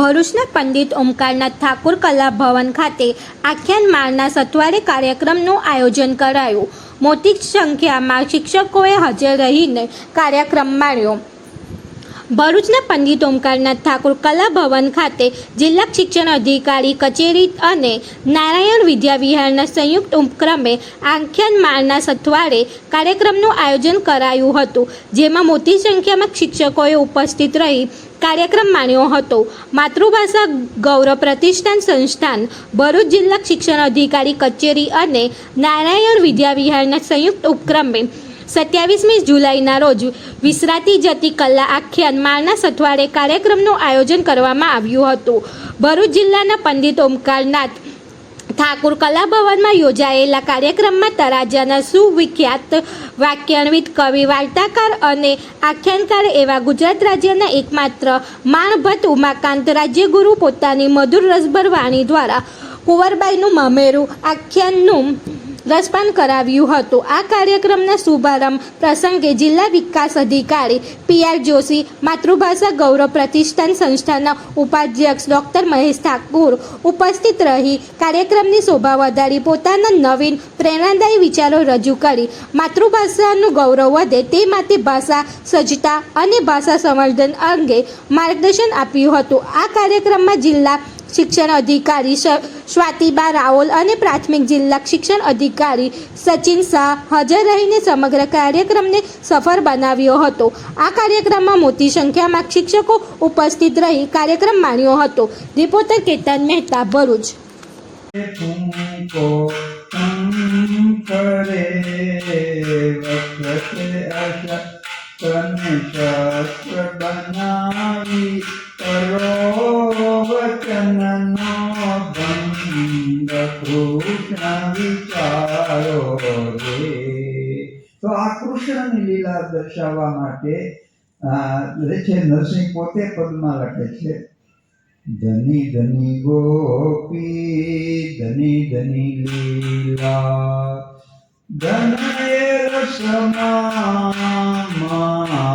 ભરૂચના પંડિત ઓમકારનાથ ઠાકુર કલા ભવન ખાતે આખ્યાન માળના સત્વારે કાર્યક્રમનું આયોજન કરાયું. મોટી સંખ્યામાં શિક્ષકોએ હાજર રહીને કાર્યક્રમ માણ્યો. ભરૂચના પંડિત ઓમકારનાથ ઠાકુર કલા ભવન ખાતે જિલ્લા શિક્ષણ અધિકારી કચેરી અને નારાયણ વિદ્યાવિહારના સંયુક્ત ઉપક્રમે આખ્યાન માળના સથવારે કાર્યક્રમનું આયોજન કરાયું હતું, જેમાં મોટી સંખ્યામાં શિક્ષકોએ ઉપસ્થિત રહી કાર્યક્રમ માણ્યો હતો. માતૃભાષા ગૌરવ પ્રતિષ્ઠાન સંસ્થાન, ભરૂચ જિલ્લા શિક્ષણ અધિકારી કચેરી અને નારાયણ વિદ્યાવિહારના સંયુક્ત ઉપક્રમે સત્યાવીસમી જુલાઈના રોજ વિસરાતી જતી કલા આખ્યાન માળના સથવારે કાર્યક્રમનું આયોજન કરવામાં આવ્યું હતું. ભરૂચ જિલ્લાના પંડિત ઓમકારનાથ ઠાકુર કલાભવનમાં યોજાયેલા કાર્યક્રમમાં તરાજાના સુવિખ્યાત વાક્યાન્વિત કવિ, વાર્તાકાર અને આખ્યાનકાર એવા ગુજરાત રાજ્યના એકમાત્ર માણભટ્ટ ઉમાકાંત રાજ્યગુરુ પોતાની મધુર રસભર વાણી દ્વારા કુંવરબાઈનું મામેરું આખ્યાનનું રસપાન કરાવ્યું હતું. આ કાર્યક્રમના શુભારંભ પ્રસંગે જિલ્લા વિકાસ અધિકારી પી આર જોશી, માતૃભાષા ગૌરવ પ્રતિષ્ઠાન સંસ્થાના ઉપાધ્યક્ષ ડૉક્ટર મહેશ ઠાકુર ઉપસ્થિત રહી કાર્યક્રમની શોભા વધારી પોતાના નવીન પ્રેરણાદાયી વિચારો રજૂ કરી. માતૃભાષાનું ગૌરવ વધે તે માટે ભાષા સજ્જતા અને ભાષા સંવર્ધન અંગે માર્ગદર્શન આપ્યું હતું. આ કાર્યક્રમમાં જિલ્લા શિક્ષણ અધિકારી સ્વાતિબા રાઓલ અને પ્રાથમિક જિલ્લા શિક્ષણ અધિકારી સચિન શાહ હાજર રહીને સમગ્ર કાર્યક્રમને સફળ બનાવ્યો હતો. આ કાર્યક્રમમાં મોટી સંખ્યામાં શિક્ષકો ઉપસ્થિત રહી કાર્યક્રમ માણ્યો હતો. રિપોર્ટર કેતન મહેતા, ભરૂચ. કરે તને શસ્ત્ર બનાવી કરો વચનનો વિચારો રે તો આ કૃષ્ણની લીલા દર્શાવવા માટે છે નરસિંહ પોતે પદમાં લખે છે, ધની ધની ગોપી, ધની ધની લીલા, ધનય રસમાં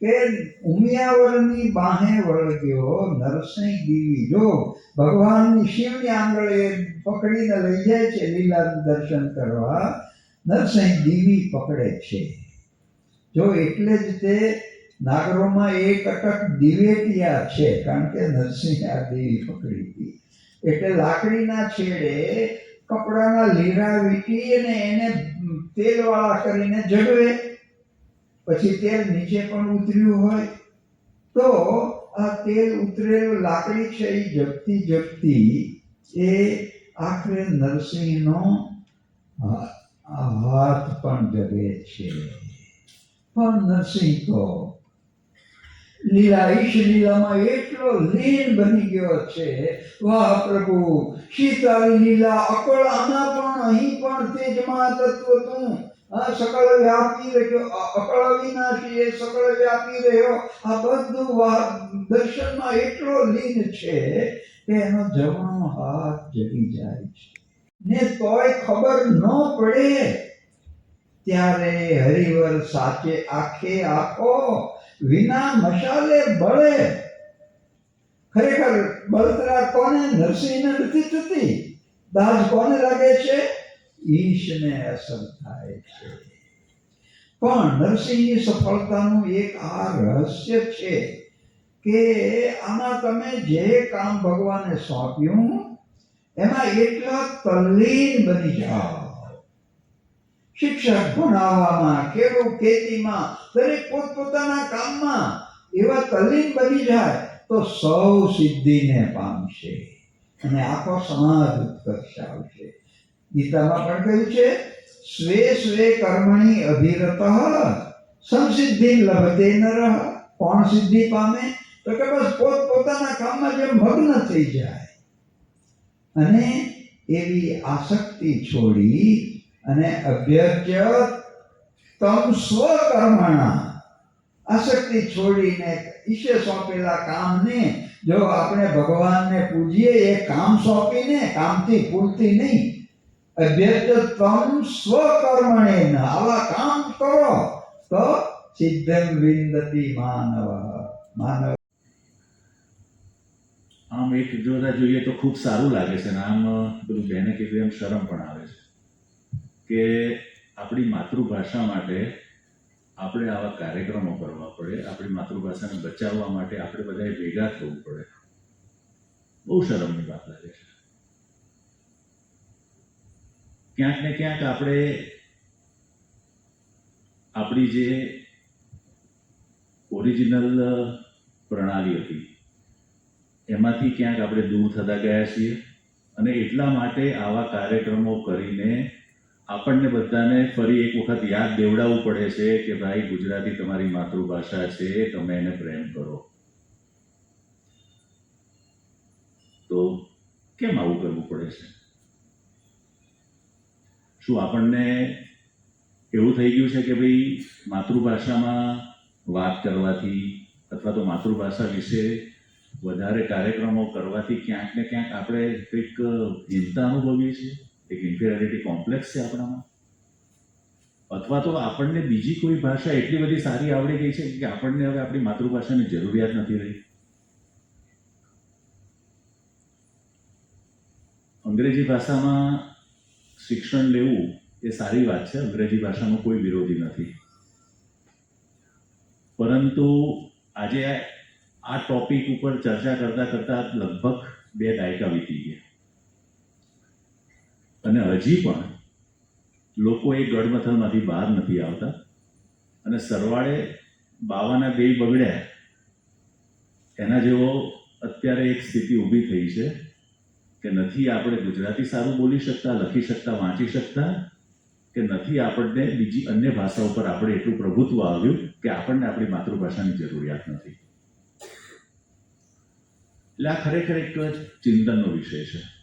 કે ઉમિયાવરની બાહે વળગ્યો નરસિંહ દેવી જો ભગવાનની શિવની આંગળે પકડીને લઈ જાય છે લીલા દર્શન કરવા, નરસિંહ દેવી પકડે છે. જો એટલે જ તે નાગરોમાં એક અટક દિવેટિયા છે, કારણ કે નરસિંહ આ દેવી પકડી હતી. એટલે લાકડીના છેડે કપડાના લીરા વીટી અને એને તેલવાળા કરીને જડવે પછી તેલ નીચે પણ ઉતર્યું હોય, તો આ તેલ ઉતરેલું લાકડી છે એ જપતી જપતી એ આખરે નરસિંહનો હાથ પણ જગે છે. પણ નરસિંહ તો લીલા ઈશ લીલામાં એટલો લીન બની ગયો છે. વાહ પ્રભુ, શીતળ લીલા અકળ આના પણ અહીં પણ તેજમાં તત્વ તું સકળ વ્યાપી રહ્યો અકળ અવિનાશી એ સકળ વ્યાપી રહ્યો. આ બધું દર્શનમાં એટલો લીન છે કે એનો જવાનો હાથ જડી જાય છે. ને તોય ખબર ન પડે ત્યારે હરિવર સાચે આખે આખો વિના મશાલે બળે. ખરેખર બળતરા કોને નરસિંહને નથી થતી? દાજ કોને લાગે છે? ઈશને અસર થાય છે પણ નરસિંહની સફળતાનું એક આ રહસ્ય છે કે આમાં તમે જે કામ ભગવાને સોંપ્યું એમાં એટલા તલ્લીન બની જાઓ શિક્ષક ભણાવવામાં ખેડૂત ખેતીમાં દરેક પોતપોતાના કામમાં એવા તલ્લીન બની જાય તો સૌ સિદ્ધિને પામશે અને આખો સમાજ ઉત્કર્ષ આવશે ગીતામાં પણ કહ્યું છે, સ્વે સ્વે કર્મણી અભિરત, સંસિદ્ધિ લભતે નરઃ, કોણ સિદ્ધિ પામે? તો કે બસ પોત પોતાના કામમાં જેમ મગ્ન થઈ જાય. અને એવી આસક્તિ છોડી અને અભ્યર્ચ્ય તમ સ્વકર્મણા આસક્તિ છોડીને ઈશ્વર સોંપેલા કામને, જો આપણે ભગવાનને પૂજીએ, એ કામ સોંપીને કામથી પૂરતી નહીં. અભ્યર્થ તમ સ્વકર્મણે આવા કામ કરો તો સિદ્ધમ વિંદતી માનવ માનવ. આમ એક જોતા જોઈએ તો ખૂબ સારું લાગે છે ને આમ પેલું બેને કીધું એમ શરમ પણ આવે છે. કે આપણી માતૃભાષા માટે આપણે આવા કાર્યક્રમો કરવા પડે, આપણી માતૃભાષાને બચાવવા માટે આપણે બધાએ ભેગા થવું પડે. બહુ શરમની વાત લાગે છે. ક્યાંક ને ક્યાંક આપણે આપણી જે ઓરિજિનલ પ્રણાલી હતી, એમાંથી ક્યાંક આપણે દૂર થતા ગયા છીએ અને એટલા માટે આવા કાર્યક્રમો કરીને આપણને બધાને ફરી એક વખત યાદ દેવડાવવું પડે છે કે ભાઈ, ગુજરાતી તમારી માતૃભાષા છે, તમે એને પ્રેમ કરો. તો કેમ આવું કરવું પડે છે? શું આપણને એવું થઈ ગયું છે કે ભાઈ માતૃભાષામાં વાત કરવાથી અથવા તો માતૃભાષા વિશે વધારે કાર્યક્રમો કરવાથી ક્યાંક ને ક્યાંક આપણે કંઈક ચિંતા અનુભવીએ છીએ? એક ઇન્ફિરિયરિટી કોમ્પ્લેક્સ છે આપણામાં? અથવા તો આપણને બીજી કોઈ ભાષા એટલી બધી સારી આવડી ગઈ છે કે આપણને હવે આપણી માતૃભાષાની જરૂરિયાત નથી રહી? અંગ્રેજી ભાષામાં શિક્ષણ લેવું એ સારી વાત છે. અંગ્રેજી ભાષાનો કોઈ વિરોધી નથી. પરંતુ આજે આ ટોપિક ઉપર ચર્ચા કરતા કરતા લગભગ બે દાયકા વીતી ગયા. અને હજી પણ લોકો એ ગડમથલમાંથી બહાર નથી આવતા. અને સરવાળે બાવાના દેહ બગડ્યા. એના જેવો અત્યારે એક સ્થિતિ ઊભી થઈ છે. કે નથી આપણે ગુજરાતી સારું બોલી શકતા, લખી શકતા, વાંચી શકતા, કે નથી આપણને બીજી અન્ય ભાષા ઉપર આપણે એટલું પ્રભુત્વ આવ્યું કે આપણને આપણી માતૃભાષાની જરૂરિયાત નથી. એટલે આ ખરેખર એક ચિંતનનો વિષય છે.